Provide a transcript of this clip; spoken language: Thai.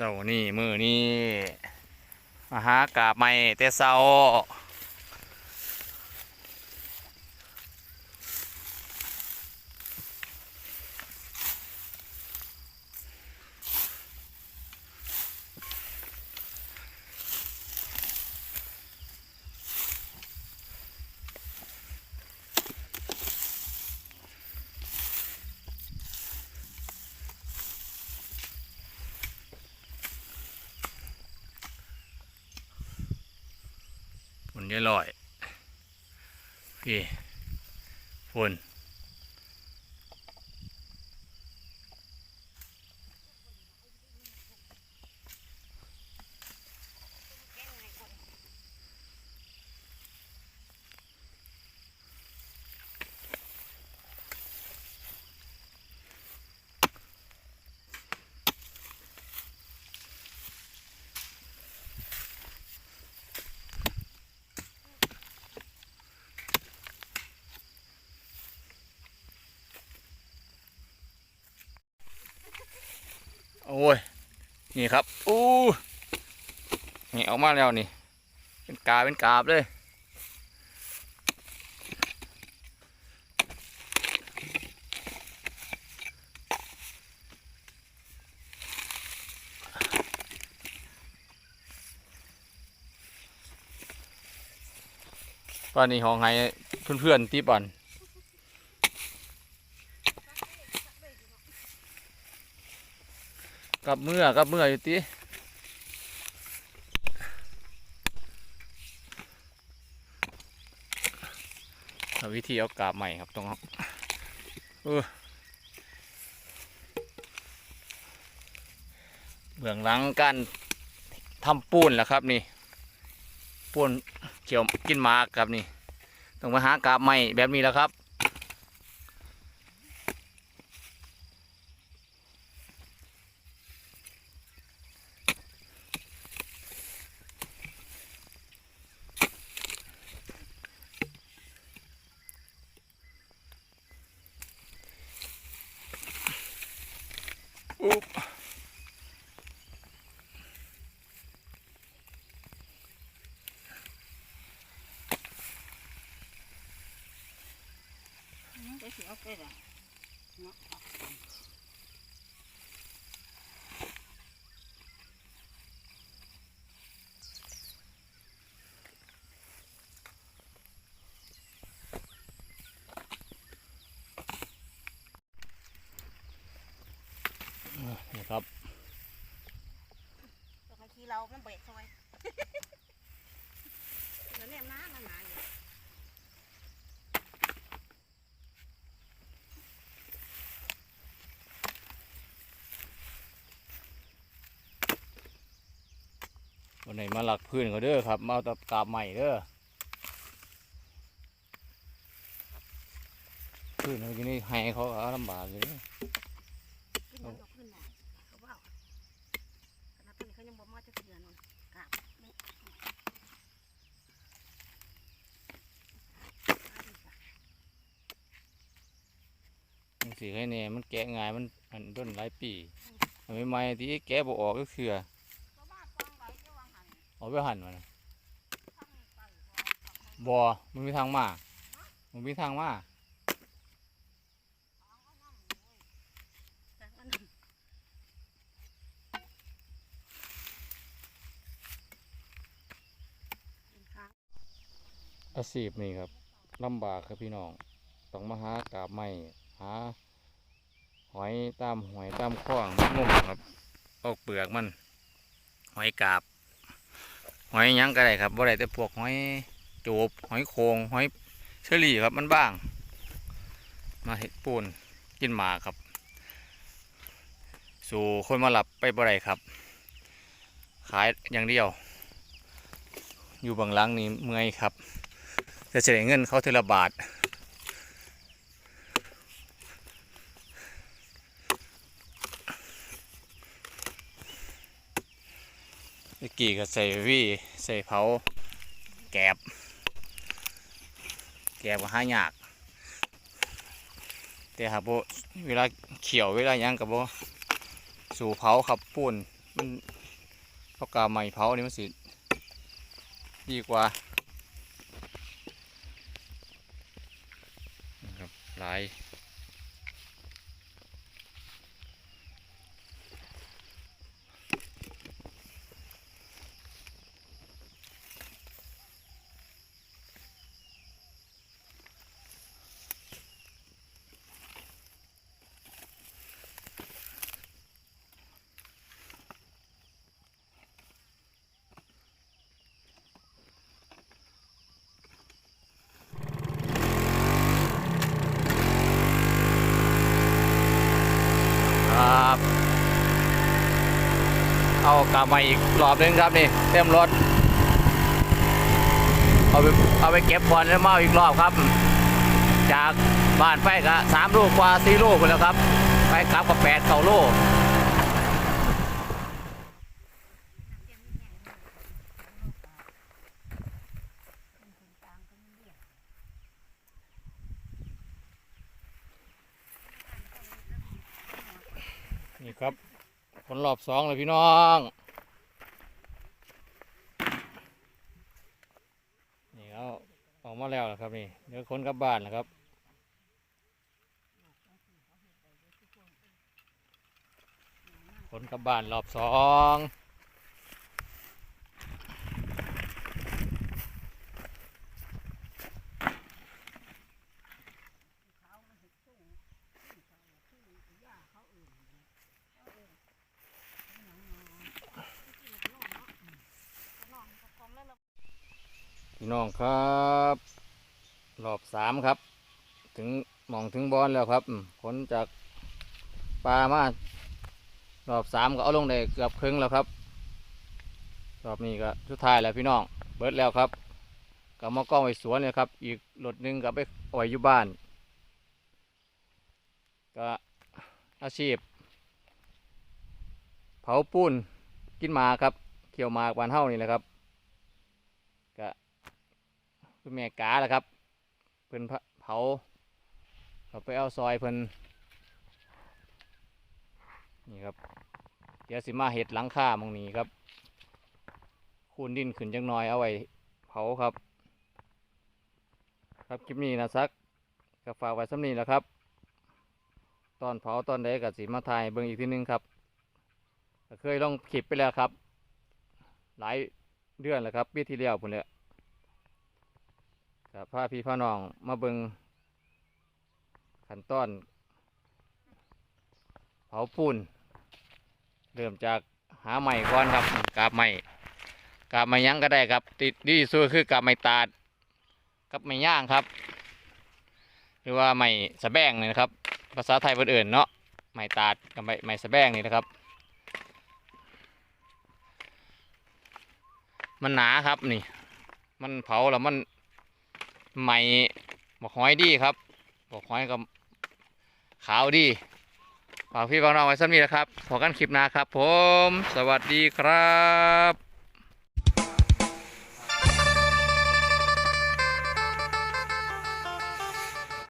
เศร้านี่มือนี่มาหากาบใหม่แต่เศร้า ฝุ่นเยลอยพี่ฝุ่น อ้ย นี่ครับ อู้นี่ออกมาแล้วนี่ เป็นกาเป็นกาบเลยตอนนี้ห้องให้เพื่อนๆตีบอล กับเมื่อกับเมื่ออยู่ตีวิธีเอากาบใหม่ครับตรงนั้เบื้องหลังการทำปูนแหละครับนี่ ปูนเกี่ยวกินหมากครับนี่ ต้องมาหากาบใหม่แบบนี้แล้วครับ ได้สิเอาไปละเนาะนี่ครับตัวมาขี่เรามันเบรกซอยแล้วเนี่ยน้ามันหนาอยู่ วัน ไหนมาหลักพื้นเขาเด้อครับ มาเอาตะกาบใหม่เด้อพื้นเขาที่นี่ให้เขาก็ลำบากอยู่นี่ขึ้นมันก็ขึ้นได้เขาว่าขนาดตัวนี้เขายังบ่มาจะเถื่อนนกราบนี่มาดีจ้ะมันสีให้แน่มันแกะง่ายมันอันต้นหลายปีอันใหม่ที่แกะบ่ออกก็คือ ไปหันมันบ่มันมีทางมามันมีทางมาอ้อาชีพนี่ครับลำบากครับพี่น้องต้องมาหากาบใหม่หาหอยตามหอยตามคลองงมครับออกเปลือกมัน หอยกาบ หอยยังก็ได้ครับบ่ได้แต่พวกหอยจูบหอยโคงหอยเชอรี่ครับมันบ้าง มาเห็ดปูนกินหมาครับ สู่คนมาหลับไปบ่ได้ครับ ขายอย่างเดียว อยู่บางหลังนี่เมื่อยครับจะเสียเงินเขาเทละบาท ตะกี้ก็ใส่วี่ใส่เผาแกบ แกบก็หายากแต่ครับโบเวลาเขียวเวลายังกับโบสู่เผาครับปูนมันเอากาใหม่เผานี่มันสิดีกว่านะครับหลาย กลับมาอีกรอบนึงครับนี่เต็มรถ เอาไปเอาไปเก็บบอลแล้วมาอีกรอบครับ จากบ้านไปก็สามลูกกว่าสี่ลูกไปแล้วครับ ไปกลับกับแปดเก้าลูกนี่ครับ คนรอบสองเลยพี่น้องนี่เอาออกมาแล้วนะครับนี่เดี๋ยวคนกลับบ้านนะครับคนกลับบ้านรอบสอง พี่น้องครับรอบสามครับ ถึงมองถึงบอลแล้วครับผลจากปลามารอบสามก็เอาลงได้เกือบครึ่งแล้วครับ รอบนี้ก็สุดท้ายแล้วพี่น้องเบิร์ดแล้วครับก็มากล้องไว้สวนเลยครับ อีกรถหนึงก็ไปอาไว้อยู่บ้าน ก็อาชีพ เผาปูนกินหมาครับ เขี่ยวหมากบานเฮ้านี่แหละครับ คุณแม่กาแหละครับ เพิ่นเผาเราไปเอาซอยเพิ่นนี่ครับ เดี๋ยวสิมาเห็ดหลังคามองนี้ครับ คูนดินขึ้นจังน้อยเอาไว้เผาครับ ครับคลิปนี้นะซักก็ฝากไว้สำนีแล้วครับ ตอนเผาตอนใดกับสีมาถ่ายเบิ่งอีกทีนึงครับเคยลองคลิปไปแล้วครับ หลายเดือนแล้วครับปีที่แล้วพุ่นแหละ กับพาพี่พ่อน้องมาเบิ่งขั้นตอน เผาปูนเริ่มจากหาใหม่ก่อนครับกาบใหม่กาบไม้ยั้งก็ได้ครับ ติดดีสุดคือกาบไม้ตาดกับไม้ย่างครับ หรือว่าไม้สะแบงนี่นะครับ ภาษาไทยเพื่นอื่นเนาะไม้ตาดกับไม้ไม้สะแบงนี่นะครับ มันหนาครับนี่ มันเผาแล้วมัน ใหม่บอกหอยดีครับบอกหอยกับขาวดีฝากพี่บางน้องไว้สักนิดนะครับพอกันคลิปหน้าครับ ผม สวัสดีครับ